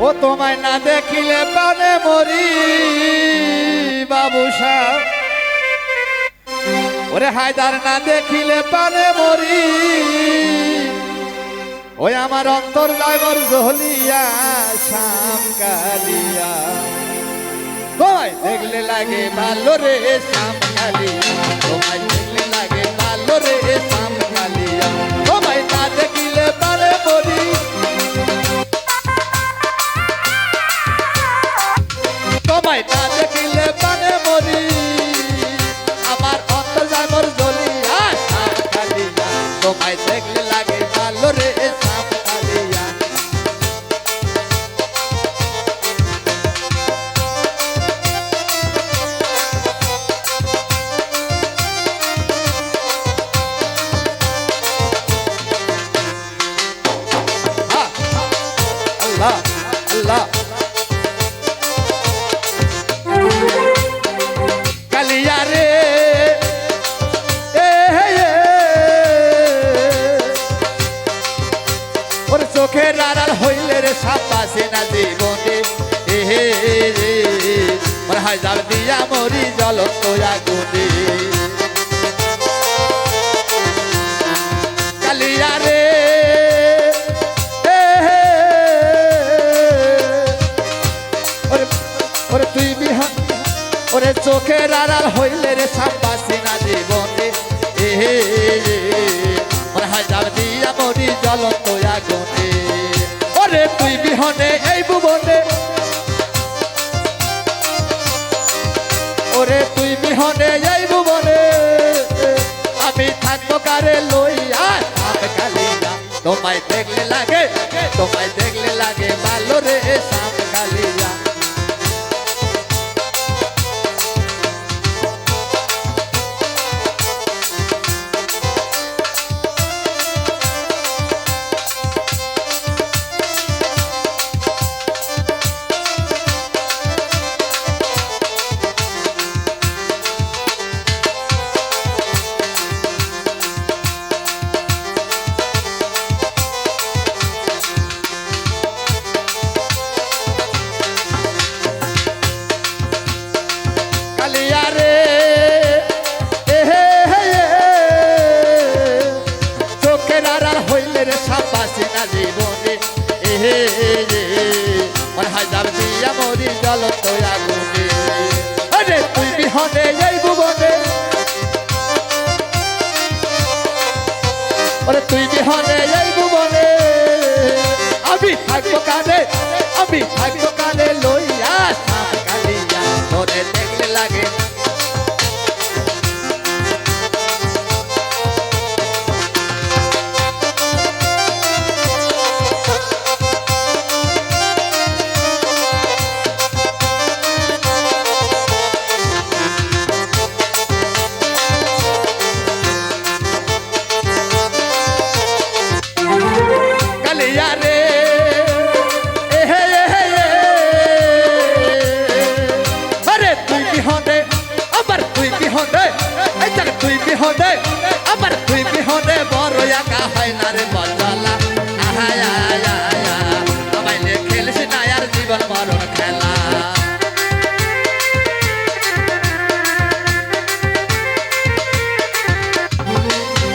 ও তোমায় না দেখিলে পানে মরি, বাবুসা। ওরে হায়দার, না দেখিলে পানে মরি। ওই আমার অন্তর যাইবর জহলিয়া শাম কালিয়া। তোমায় দেখলে লাগে ভালো রে শাম কালিয়া। তোমায় দেখলে লাগে ভালো রে শাম কালিয়া তোমায় দেখলে লাগে রে সাপাসে না জীবনে এ হে রে ওর হাজার দিয়া মরি জল তোয়া গুনে কালিয়া রে। ওরে তুই বিহা, ওরে হইলে রে সাপাসি না জীবনে। এ, হে রে হাজার দিয়া মরি জল তোয়া ওরে তুই বিহনে, এই ভুবনে। ওরে, তুই বিহনে, এই ভুবনে। আমি থাকব কারে লইয়া কালিয়া। তোমায় দেখলে লাগে, তোমায় দেখলে লাগে ভালো রে সাপ কালিয়া। জীবনে এ হে রে মন হাজার তুই বিহনে এই ভুবনে। ওরে তুই বিহনে এই ভুবনে। আমি থাকব কানে, আমি থাকব লাগে একা হয় না রে বজলা আহা আয়া আয়া নিয়ে খেলিস না আর জীবন মরণ খেলা।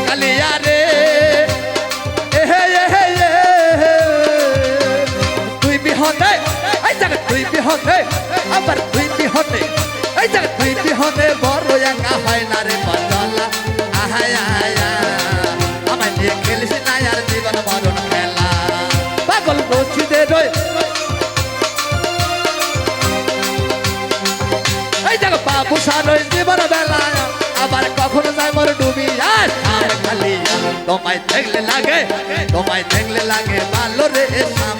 কালিয়া রে। তুই বিহনে এই দেখ তুই বিহনে আবার তুই বিহনে এই দেখ তুই বিহনে বড় একা হয় না রে সারই জীবন বেলায়, আবার কখনো যায় মোর ডুবি আর খালি তোমায় দেখলে লাগে, তোমায় দেখলে লাগে ভালো রে সাম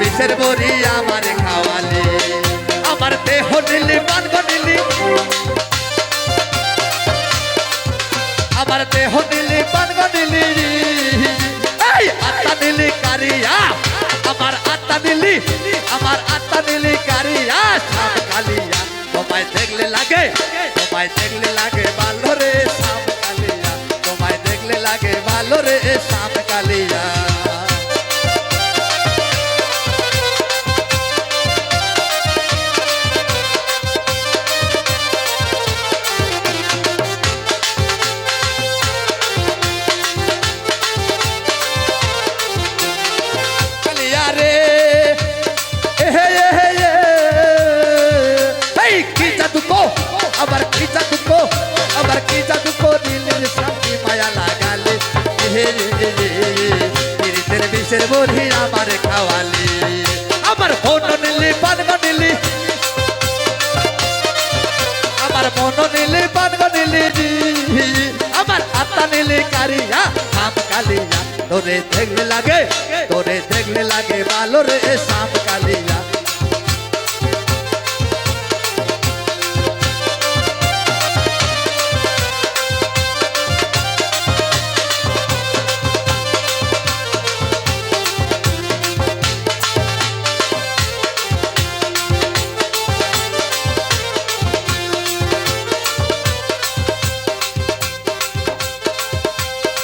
বিষের বড়ি আমার খাওয়ালে। আমার দেহ দিলি বানব দিলি আমার দেহ দিলি বানব দিলি আত্মা দিলি কারিয়া, আমার আত্মা দিলি আমার আত্মা দিলি কারিয়া দেখলে লাগে, তোমায় দেখলে ভালো রে সাম কালিয়া। আবার কি জাদু কো? আবার কি জাদু তিরিতের বুড়ি আমার খাওয়ালি? আমার মন নিলি পান নিলি। আমার মন নিলি পান নিলি। আমার আত্মা নিলি কারিয়া হাম কালিয়া। তোরে দেখলে লাগে, তোরে দেখলে লাগে ভালো রে সাম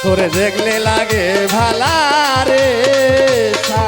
তোরে দেখলে লাগে ভালা রে সা